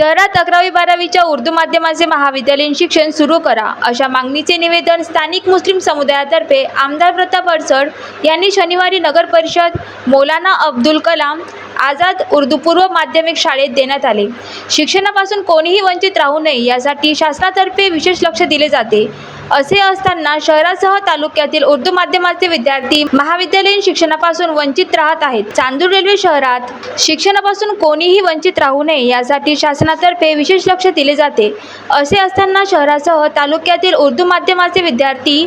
शहरात अकरावी बारावीच्या उर्दू माध्यमाचे महाविद्यालयीन शिक्षण सुरू करा. अशा मागणीचे निवेदन स्थानिक मुस्लिम समुदायातर्फे आमदार प्रताप अडसड यांनी शनिवारी नगर परिषद मौलाना अब्दुल कलाम आझाद उर्दू पूर्व माध्यमिक शाळेत देण्यात आले. शिक्षणापासून कोणीही वंचित राहू नये यासाठी शासनातर्फे विशेष लक्ष दिले जाते. असे असताना शहरासह तालुक्यातील उर्दू माध्यमाचे विद्यार्थी महाविद्यालयीन शिक्षणापासून वंचित राहत आहेत. चांदूर रेल्वे शहरात शिक्षणापासून कोणीही वंचित राहू नये यासाठी शासनातर्फे विशेष लक्ष दिले जाते. असे असताना शहरासह तालुक्यातील उर्दू माध्यमाचे विद्यार्थी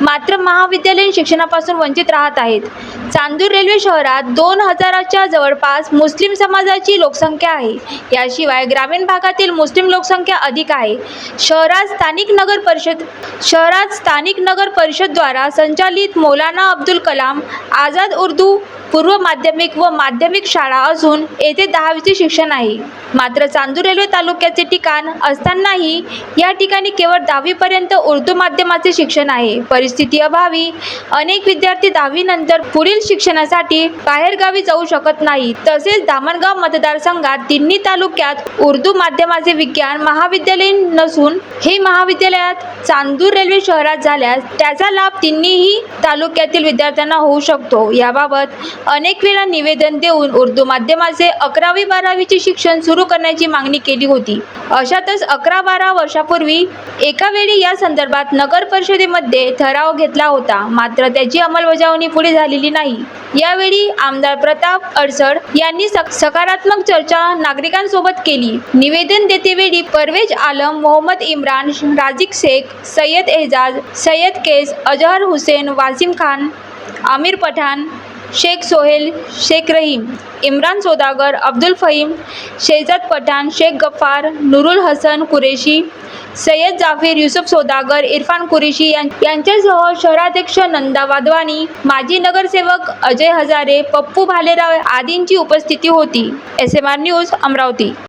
मात्र महाविद्यालयीन शिक्षणापासून वंचित राहत आहेत. चांदूर रेल्वे शहरात दोन हजाराच्या जवळपास मुस्लिम समाजाची लोकसंख्या आहे. याशिवाय ग्रामीण भागातील मुस्लिम लोकसंख्या अधिक आहे. शहरात स्थानिक नगर परिषद शहरात स्थानिक नगर परिषदद्वारा संचालित मौलाना अब्दुल कलाम आझाद उर्दू पूर्व माध्यमिक व माध्यमिक शाळा असून येथे दहावीचे शिक्षण आहे. मात्र चांदूर रेल्वे तालुक्याचे ठिकाण असतानाही या ठिकाणी केवळ दहावीपर्यंत उर्दू माध्यमाचे शिक्षण आहे. परिस्थिती अभावी अनेक विद्यार्थी दहावीनंतर पुढील शिक्षणासाठी बाहेरगावी जाऊ शकत नाहीत. तसेच धामणगाव मतदारसंघात तिन्ही तालुक्यात उर्दू माध्यमाचे विज्ञान महाविद्यालयीन नसून हे महाविद्यालयात चांदूर रेल्वे शहरात झाल्यास त्याचा लाभ तिन्हीही तालुक्यातील विद्यार्थ्यांना होऊ शकतो. याबाबत अनेक वेळा निवेदन देऊन उर्दू माध्यमाचे अकरावी बारावीचे शिक्षण सुरू करण्याची मागणी केली होती. अशातच अकरा बारा वर्षापूर्वी एका वेळी या संदर्भात नगर परिषदेमध्ये ठराव घेतला होता. मात्र त्याची अंमलबजावणी पुढे झालेली नाही. यावेळी आमदार प्रताप अडसड यांनी सक- सकारात्मक चर्चा नागरिकांसोबत केली. निवेदन देतेवेळी परवेज आलम मोहम्मद इम्रान राजिक शेख सय्यद एजाज सय्यद केस अजहर हुसेन वासिम खान आमिर पठाण शेख सोहेल शेख रहीम इम्रान सौदागर अब्दुल फहीम शेजाद पठाण शेख गफ्फार नुरुल हसन कुरेशी सय्यद जाफीर युसुफ सौदागर इरफान कुरेशी यां- यांच्यासह शहराध्यक्ष नंदा वाधवानी माजी नगरसेवक अजय हजारे पप्पू भालेराव आदींची उपस्थिती होती. S M R news Amravati.